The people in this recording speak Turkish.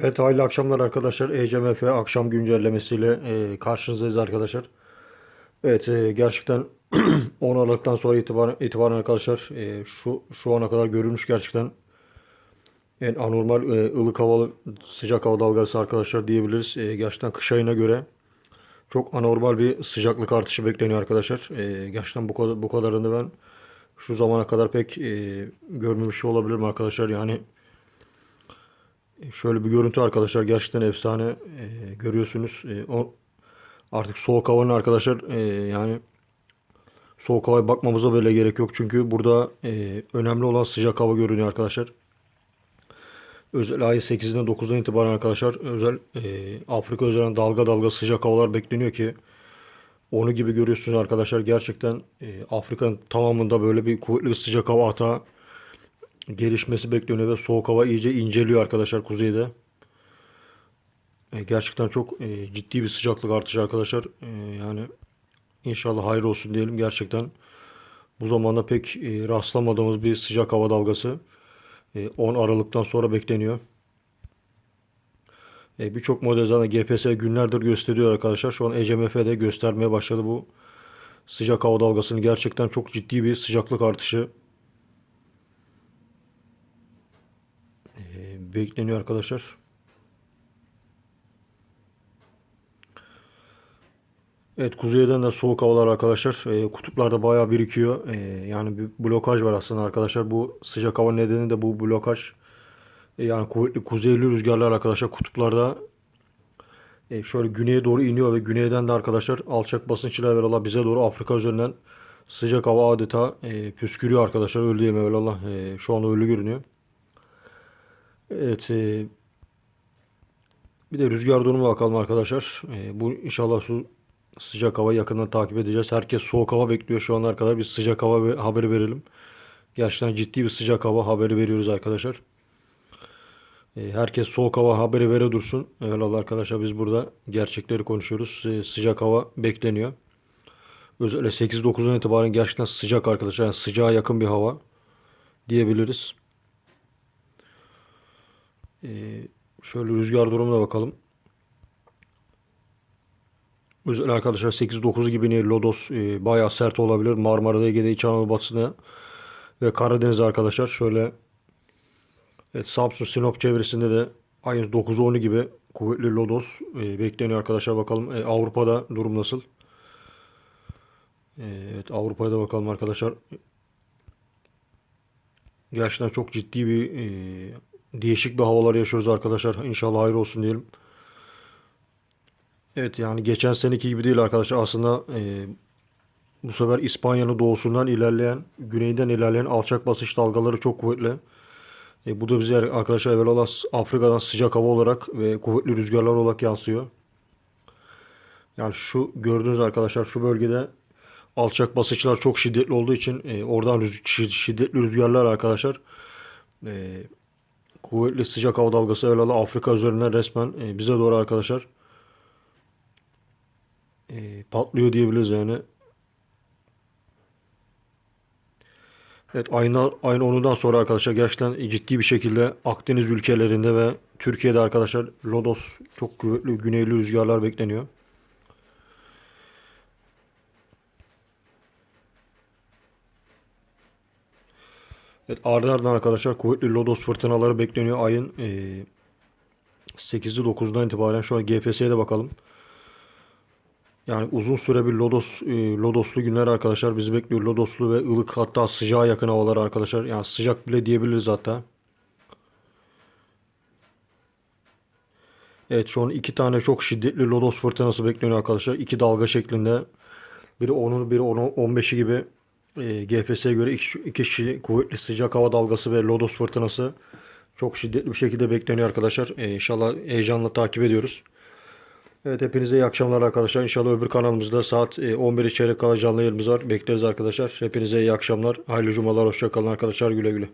Evet hayırlı akşamlar arkadaşlar. ECMF akşam güncellemesiyle e, karşınızdayız arkadaşlar. Evet e, gerçekten 10 Aralık'tan sonra itibaren, itibaren arkadaşlar e, şu şu ana kadar görülmüş gerçekten en anormal e, ılık havalı sıcak hava dalgası arkadaşlar diyebiliriz. Gerçekten kış ayına göre çok anormal bir sıcaklık artışı bekleniyor arkadaşlar. Gerçekten bu kadar bu kadarını ben şu zamana kadar pek e, görmemiş olabilirim arkadaşlar. Yani Şöyle bir görüntü arkadaşlar gerçekten efsane e, görüyorsunuz. E, o artık soğuk havanın arkadaşlar e, yani soğuk havaya bakmamıza bile gerek yok. Çünkü burada e, önemli olan sıcak hava görünüyor arkadaşlar. Özel ay 8'den 9'dan itibaren arkadaşlar özel e, Afrika özelen dalga dalga sıcak havalar bekleniyor ki onu gibi görüyorsunuz arkadaşlar gerçekten e, Afrika'nın tamamında böyle bir kuvvetli bir sıcak hava atağı gelişmesi bekleniyor ve soğuk hava iyice inceliyor arkadaşlar kuzeyde. Gerçekten çok ciddi bir sıcaklık artışı arkadaşlar. Yani inşallah hayır olsun diyelim. Gerçekten bu zamanda pek rastlamadığımız bir sıcak hava dalgası. E, 10 Aralık'tan sonra bekleniyor. Birçok model zaten GPS günlerdir gösteriyor arkadaşlar. Şu an ECMF'de göstermeye başladı bu sıcak hava dalgasını. Gerçekten çok ciddi bir sıcaklık artışı e, bekleniyor arkadaşlar. Evet kuzeyden de soğuk havalar arkadaşlar. E, kutuplarda bayağı birikiyor. E, yani bir blokaj var aslında arkadaşlar. Bu sıcak hava nedeni de bu blokaj. E, yani kuvvetli kuzeyli rüzgarlar arkadaşlar kutuplarda e, şöyle güneye doğru iniyor ve güneyden de arkadaşlar alçak basınçla evvelallah bize doğru Afrika üzerinden sıcak hava adeta e, püskürüyor arkadaşlar. Öyle diyeyim evvelallah. E, şu anda öyle görünüyor. Evet. E, bir de rüzgar durumu bakalım arkadaşlar. E, bu inşallah su sıcak hava yakından takip edeceğiz. Herkes soğuk hava bekliyor şu ana kadar. Biz sıcak hava haberi verelim. Gerçekten ciddi bir sıcak hava haberi veriyoruz arkadaşlar. E, herkes soğuk hava haberi vere dursun. Eyvallah arkadaşlar biz burada gerçekleri konuşuyoruz. E, sıcak hava bekleniyor. Özellikle 8-9'dan itibaren gerçekten sıcak arkadaşlar. Yani sıcağa yakın bir hava diyebiliriz. Ee, şöyle rüzgar durumuna bakalım. Özellikle arkadaşlar 8-9 gibi ne Lodos e, bayağı sert olabilir. Marmara'da Ege'de İç Anadolu batısında ve Karadeniz arkadaşlar şöyle evet, Samsun Sinop çevresinde de aynı 9-10 gibi kuvvetli Lodos e, bekleniyor arkadaşlar bakalım. E, Avrupa'da durum nasıl? E, evet Avrupa'ya da bakalım arkadaşlar. Gerçekten çok ciddi bir e, değişik bir havalar yaşıyoruz arkadaşlar. İnşallah hayır olsun diyelim. Evet yani geçen seneki gibi değil arkadaşlar. Aslında e, bu sefer İspanya'nın doğusundan ilerleyen, güneyden ilerleyen alçak basınç dalgaları çok kuvvetli. E, bu da bize arkadaşlar evvelallah Afrika'dan sıcak hava olarak ve kuvvetli rüzgarlar olarak yansıyor. Yani şu gördüğünüz arkadaşlar şu bölgede alçak basınçlar çok şiddetli olduğu için e, oradan rüz- şi- şiddetli rüzgarlar arkadaşlar e, kuvvetli sıcak hava dalgası evvelallah Afrika üzerinden resmen e, bize doğru arkadaşlar e, patlıyor diyebiliriz yani. Evet aynı, aynı onundan sonra arkadaşlar gerçekten ciddi bir şekilde Akdeniz ülkelerinde ve Türkiye'de arkadaşlar Lodos çok kuvvetli güneyli rüzgarlar bekleniyor. Evet ardı ardına arkadaşlar kuvvetli Lodos fırtınaları bekleniyor ayın e, 8'i 9'dan itibaren şu an GFS'ye de bakalım. Yani uzun süre bir Lodos e, Lodoslu günler arkadaşlar bizi bekliyor. Lodoslu ve ılık hatta sıcağa yakın havalar arkadaşlar. Yani sıcak bile diyebiliriz hatta. Evet şu an iki tane çok şiddetli Lodos fırtınası bekleniyor arkadaşlar. İki dalga şeklinde. Biri 10'un biri 10'un 15'i gibi e, göre iki, kişi kuvvetli sıcak hava dalgası ve Lodos fırtınası çok şiddetli bir şekilde bekleniyor arkadaşlar. E, inşallah heyecanla takip ediyoruz. Evet hepinize iyi akşamlar arkadaşlar. İnşallah öbür kanalımızda saat e, 11 içeri kala canlı yayınımız var. Bekleriz arkadaşlar. Hepinize iyi akşamlar. Hayırlı cumalar. Hoşçakalın arkadaşlar. Güle güle.